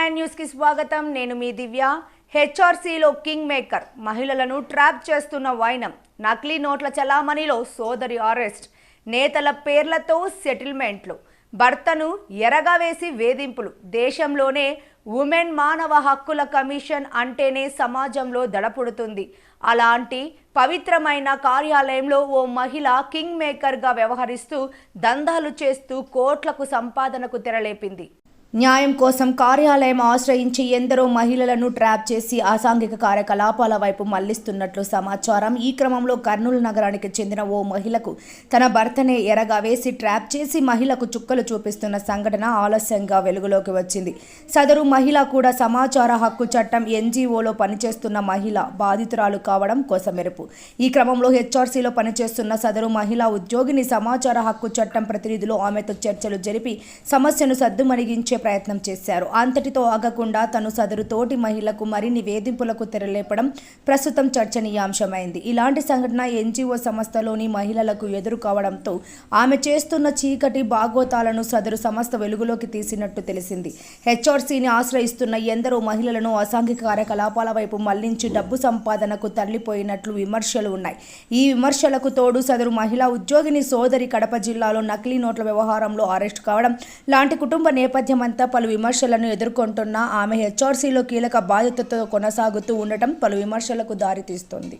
Nine న్యూస్కి స్వాగతం. నేను మీ దివ్య. హెచ్ఆర్సీలో కింగ్ మేకర్. మహిళలను ట్రాప్ చేస్తున్న వైనం. నకిలీ నోట్ల చలామణిలో సోదరి అరెస్ట్. నేతల పేర్లతో సెటిల్మెంట్లు. భర్తను ఎరగా వేసి వేధింపులు. దేశంలోనే ఉమెన్ మానవ హక్కుల కమిషన్ అంటేనే సమాజంలో దడపుడుతుంది. అలాంటి పవిత్రమైన కార్యాలయంలో ఓ మహిళ కింగ్ మేకర్గా వ్యవహరిస్తూ దందాలు చేస్తూ కోట్లకు సంపాదనకు తెరలేపింది. న్యాయం కోసం కార్యాలయం ఆశ్రయించి ఎందరో మహిళలను ట్రాప్ చేసి అసాంఘిక కార్యకలాపాల వైపు మళ్ళిస్తున్నట్లు సమాచారం. ఈ క్రమంలో కర్నూలు నగరానికి చెందిన ఓ మహిళకు తన భర్తనే ఎరగా వేసి ట్రాప్ చేసి మహిళకు చుక్కలు చూపిస్తున్న సంఘటన ఆలస్యంగా వెలుగులోకి వచ్చింది. సదరు మహిళ కూడా సమాచార హక్కు చట్టం ఎన్జీఓలో పనిచేస్తున్న మహిళ బాధితురాలు కావడం కోసమెరుపు. ఈ క్రమంలో హెచ్ఆర్సీలో పనిచేస్తున్న సదరు మహిళా ఉద్యోగిని సమాచార హక్కు చట్టం ప్రతినిధులు ఆమెతో చర్చలు జరిపి సమస్యను సద్దుమణిగించే ప్రయత్నం చేశారు. అంతటితో ఆగకుండా తను సదరు తోటి మహిళకు మరిన్ని వేధింపులకు తెరలేపడం ప్రస్తుతం చర్చనీయాంశమైంది. ఇలాంటి సంఘటన ఎన్జీఓ సంస్థలోని మహిళలకు ఎదురు కావడంతో ఆమె చేస్తున్న చీకటి బాగోతాలను సదరు సంస్థ వెలుగులోకి తీసినట్టు తెలిసింది. హెచ్ఆర్సీని ఆశ్రయిస్తున్న ఎందరో మహిళలను అసాంఘిక కార్యకలాపాల వైపు మళ్ళించి డబ్బు సంపాదనకు తరలిపోయినట్లు విమర్శలు ఉన్నాయి. ఈ విమర్శలకు తోడు సదరు మహిళా ఉద్యోగిని సోదరి కడప జిల్లాలో నకిలీ నోట్ల వ్యవహారంలో అరెస్ట్ కావడం లాంటి కుటుంబ నేపథ్యం అంతా పలు విమర్శలను ఎదుర్కొంటున్న ఆమె హెచ్ఆర్సీలో కీలక బాధ్యతతో కొనసాగుతూ ఉండటం పలు విమర్శలకు దారితీస్తోంది.